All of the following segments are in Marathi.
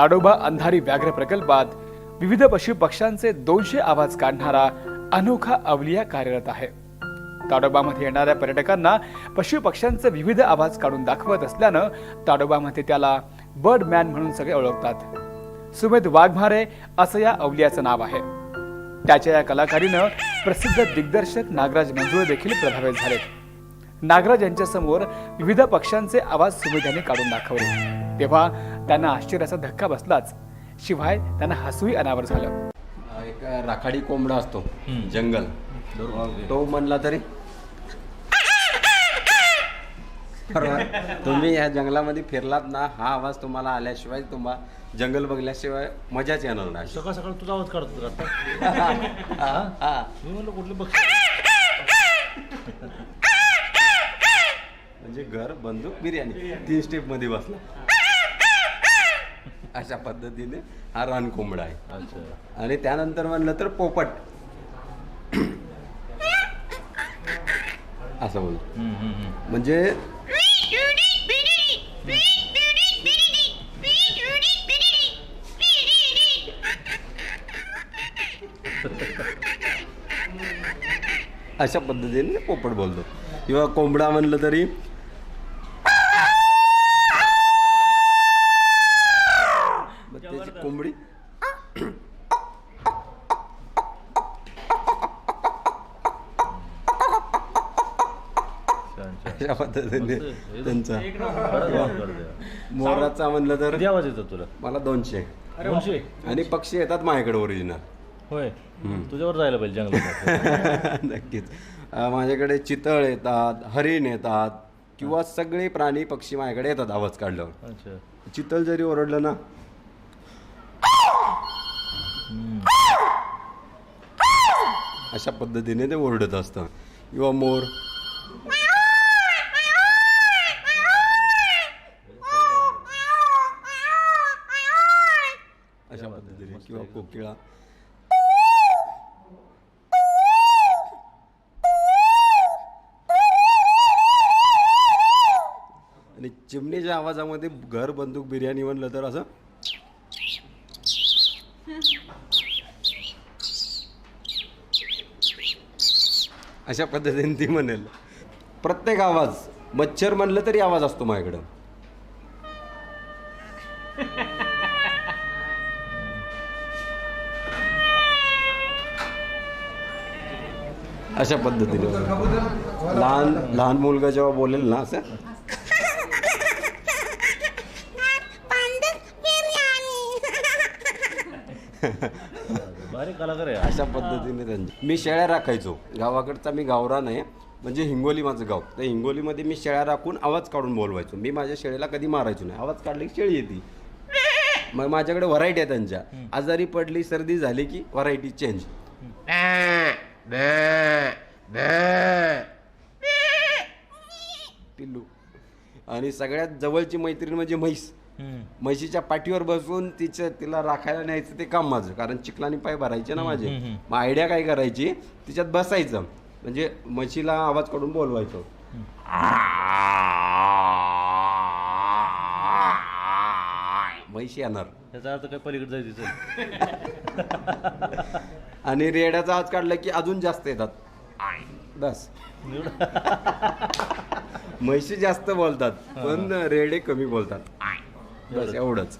ताडोबा अंधारी व्याघ्र प्रकल्पात विविध पशु पक्ष्यांचे दोनशे आवाज काढणारा अनोखा अवलिया कार्यरत आहे. ताडोबामध्ये येणाऱ्या पर्यटकांना पशु पक्ष्यांचे विविध आवाज काढून दाखवत असल्यानं ताडोबामध्ये त्याला बर्ड मॅन म्हणून सगळे ओळखतात. सुमेध वाघमारे असं या अवलियाचं नाव आहे. त्याच्या या कलाकारीनं प्रसिद्ध दिग्दर्शक नागराज मंजुळे देखील प्रभावित झाले. नागराज यांच्यासमोर विविध पक्ष्यांचे आवाज सुमेध यांनी काढून दाखवले. तेव्हा त्यांना आश्चर्याचा धक्का बसलाच. शिवाय त्यांना हसूही अनावर झालं. एक राखाडी कोंबडा असतो. जंगल. तो म्हणला तरी बरोबर तुम्ही या जंगलामध्ये फिरलात ना हा आवाज तुम्हाला आल्याशिवाय तुम्हाला जंगल बघल्याशिवाय मजाच येणार नाही. सकाळ सकाळ तुझा आवाज काढतो का आता. मी म्हणलं कुठले पक्षी म्हणजे घर बंदूक बिर्याणी. तीन स्टेपमध्ये बसला. अशा पद्धतीने हा रान कोंबडा आहे. अच्छा. आणि त्यानंतर म्हणलं तर पोपट. असं बोल हम्म, हम्म, हम्म. म्हणजे अशा पद्धतीने पोपट बोलतो. किंवा कोंबडा म्हणलं तरी अशा पद्धतीने. त्यांचा. मोराचा म्हणलं तर आवाज येतो तुला? मला दोनशे. दोनशे? आणि पक्षी येतात माझ्याकडे ओरिजिनल होय. तुझ्यावर जायला पाहिजे जंगलात. नक्कीच. माझ्याकडे चितळ येतात हरिण येतात किंवा सगळे प्राणी पक्षी माझ्याकडे येतात आवाज काढल्यावर. अच्छा. चितळ जरी ओरडलं ना. अशा पद्धतीने ते ओरडत असतं. किंवा मोर अशा पद्धतीने किंवा कोकिळा. आणि चिमणीच्या आवाजामध्ये घर बंदूक बिर्याणी म्हणलं तर असं. अशा पद्धतीने ती म्हणेल. प्रत्येक आवाज मच्छर म्हणलं तरी आवाज असतो माझ्याकडं. अशा पद्धतीने. लहान लहान मुलगा जेव्हा बोलेल ना असं. भारी कलाकार आहे. अशा पद्धतीने त्यांची. मी शेळ्या राखायचो. गावाकडचा मी गावरान आहे म्हणजे हिंगोली माझं गाव. तर हिंगोलीमध्ये मी शेळ्या राखून आवाज काढून बोलवायचो. मी माझ्या शेळीला कधी मारायचो नाही. आवाज काढले की शेळी येते. मग माझ्याकडे व्हरायटी आहे त्यांच्या. आजारी पडली सर्दी झाली की व्हरायटी चेंज. पिल्लू. आणि सगळ्यात जवळची मैत्रीण म्हणजे म्हैस. म्हशीच्या पाठीवर बसून तिचं तिला राखायला न्यायचं ते काम माझं. कारण चिखलानी पाय भरायचे ना माझे. मग आयडिया काय करायची? तिच्यात बसायचं. म्हणजे म्हशीला आवाज काढून बोलवायचो. म्हैशी येणार. त्याचा अर्थ काय पलीकडे जायचं आणि रेड्याचा आवाज काढला की अजून जास्त येतात. बस. म्हैशी जास्त बोलतात पण रेडे कमी बोलतात. बस एवढंच.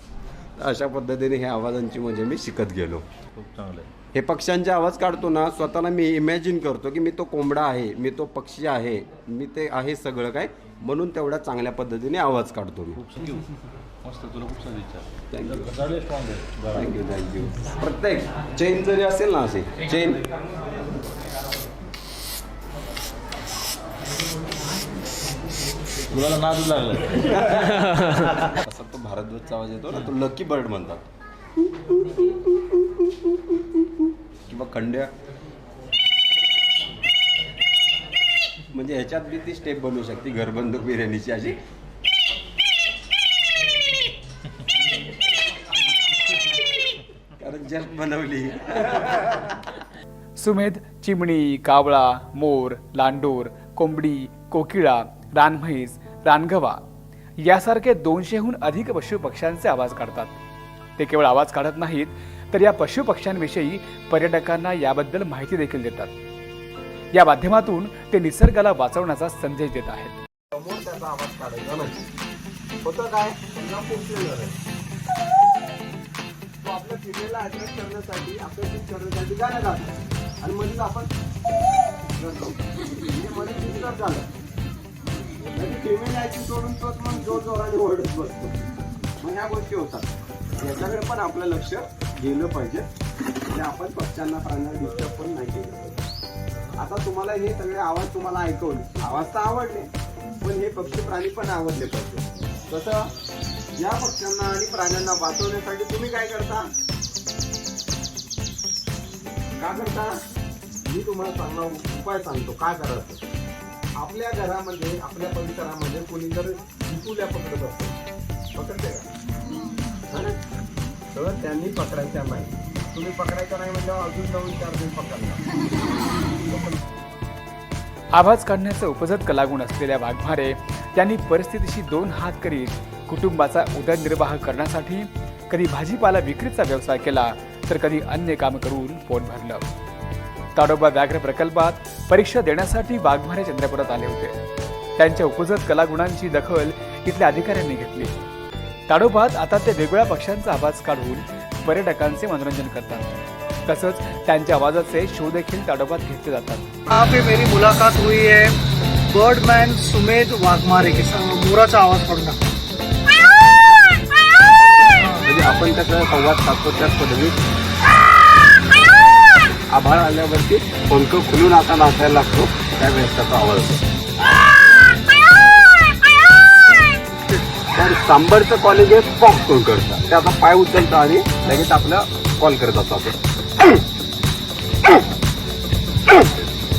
अशा पद्धतीने ह्या आवाजांची म्हणजे मी शिकत गेलो. खूप चांगलं हे पक्ष्यांचे आवाज काढतो ना स्वतःला मी इमॅजिन करतो की मी तो कोंबडा आहे मी तो पक्षी आहे मी ते आहे सगळं काय म्हणून तेवढ्या चांगल्या पद्धतीने आवाज काढतो मी. मस्त तुला खूप सारी इच्छा. Thank you. Thank you thank you प्रत्येक चेन जरी असेल ना असे चेन तुला नादच लागला. असा तो भारद्वाजचा आवाज येतो ना तो लकी बर्ड म्हणतात. किंवा खंड्या. म्हणजे ह्याच्यात बी ती स्टेप बनवू शकते घरबंदूक बिर्याणीची अशी. जस्ट बनवली. सुमेध चिमणी कावळा मोर लांडोर कोंबडी कोकिळा रानम्हैस रानगवा यासारखे दोनशेहून अधिक पशु पक्ष्यांचे आवाज काढतात. ते केवळ आवाज काढत नाहीत तर या पशु पक्ष्यांविषयी पर्यटकांना याबद्दल माहिती देखील देतात. या माध्यमातून ते निसर्गाला वाचवण्याचा संदेश देत आहेत. तो आपल्या फिमेलला अट्रॅक्ट करण्यासाठी आकर्षित करण्यासाठी गाणं गातो. आणि म्हणजे आपण रडतो. म्हणजे मध्ये डिस्टर्ब झालं. म्हणजे फिमेल यायची सोडून तोच मग जोर जोराने ओरडत बसतो. मग ह्या गोष्टी होतात. याच्याकडे पण आपलं लक्ष गेलं पाहिजे. म्हणजे आपण पक्ष्यांना प्राण्यांना डिस्टर्ब पण नाही केलं पाहिजे. आता तुम्हाला हे सगळे आवाज तुम्हाला ऐकवले. आवाज तर आवडले पण हे पक्षी प्राणी पण आवडले पाहिजे. कसं या पक्ष्यांना आणि प्राण्यांना वाचवण्यासाठी तुम्ही काय करता? का करता? मी तुम्हाला चांगला उपाय सांगतो. काय करायचं? आपल्या घरामध्ये आपल्या परिसरामध्ये कोणी जर चिकुल्या पकडत असतो. पकडते का? तर त्यांनी पकडायच्या नाही. तुम्ही पकडायचं नाही म्हणजे अजून जाऊन चार दिवस पकडला आवाज काढण्याचा उपजत कलागुण असलेल्या वाघमारे त्यांनी परिस्थितीशी दोन हात करीत कुटुंबाचा उदरनिर्वाह करण्यासाठी कधी भाजीपाला विक्रीचा व्यवसाय केला तर कधी अन्य काम करून पोट भरलं. ताडोबा व्याघ्र प्रकल्पात परीक्षा देण्यासाठी वाघमारे चंद्रपुरात आले होते. त्यांच्या उपजत कलागुणांची दखल इथल्या अधिकाऱ्यांनी घेतली. ताडोबात आता ते वेगवेगळ्या पक्ष्यांचा आवाज काढून पर्यटकांचे मनोरंजन करतात. तसंच त्यांच्या आवाजाचे शो देखील ताडोबात घेतले जातात. यहाँ पे मेरी मुलाकात हुई है बर्डमॅन सुमेध वाघमारे मुराचा मोराचा आवाज पडला. संवाद साधतो त्याच पद्धतीत आभाळ आल्यावरती पंख खुलून आता नाचायला लागतो. त्यावेळेस त्याचा आवाज होतो. तर सांबरचं कॉलेज हे पॉप करून करतं. ते आता पाय उचलतं आणि लगेच आपलं कॉल करत असतो आपण.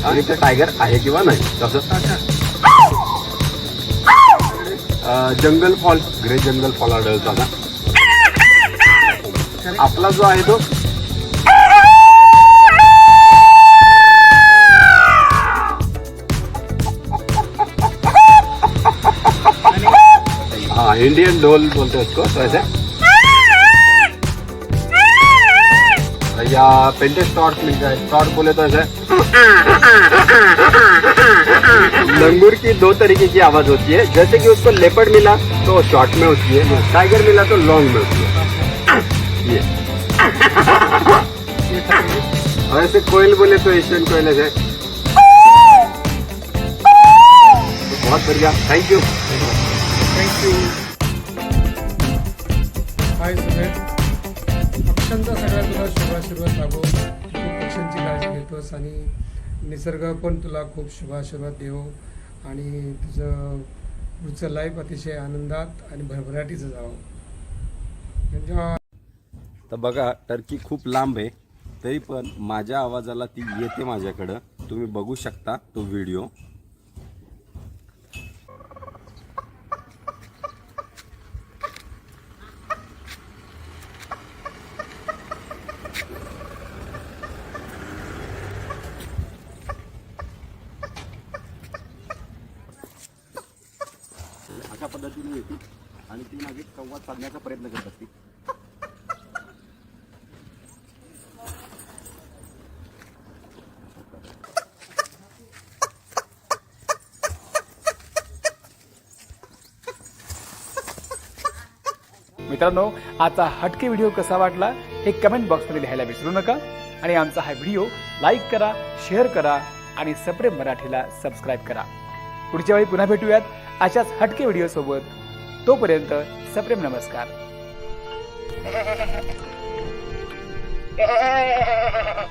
आणि ते टायगर आहे किंवा नाही तसंच jungle fowl grey jungle fowl आढळतात आपला जो आहे तो. हाँ इंडियन ढोल बोलते हैं उसको ऐसे या पेंटे स्टॉर्ट मिल जाए स्टॉर्ट बोले तो ऐसे लंगूर की दो तरीके की आवाज़ होती है. जैसे कि उसको लेपर्ड मिला तो शॉर्ट में होती है. टाइगर मिला तो लॉन्ग में होती है. ये। और ऐसे कोयल बोले तो एशियन कोयल है तो बहुत बढ़िया. Thank you thank you hi Sumedh पक्ष्यांचा सगळ्यात तुला शुभाशीर्वाद लाभो. खूप पक्ष्यांची काळजी घेतोस आणि निसर्ग पण तुला खूप शुभाशीर्वाद देव. आणि तुझं पुढचं लाईफ अतिशय आनंदात आणि भरभराटीचं जावं. म्हणजे तर बघा टर्की खूप लांब आहे. तरी पण माझ्या आवाजाला ती येते माझ्याकडं. तुम्ही बघू शकता तो व्हिडिओ. अशा पद्धतीने येते आणि ती माझी संवाद साधण्याचा प्रयत्न करत असते मित्रांनो आजचा हटके व्हिडिओ कसा वाटला हे कमेंट बॉक्समध्ये लिहायला विसरू नका. आणि आमचा हा व्हिडिओ लाईक करा शेअर करा आणि सप्रेम मराठीला सबस्क्राईब करा. पुढच्या वेळी पुन्हा भेटूयात अशाच हटके व्हिडिओ सोबत. तोपर्यंत सप्रेम नमस्कार.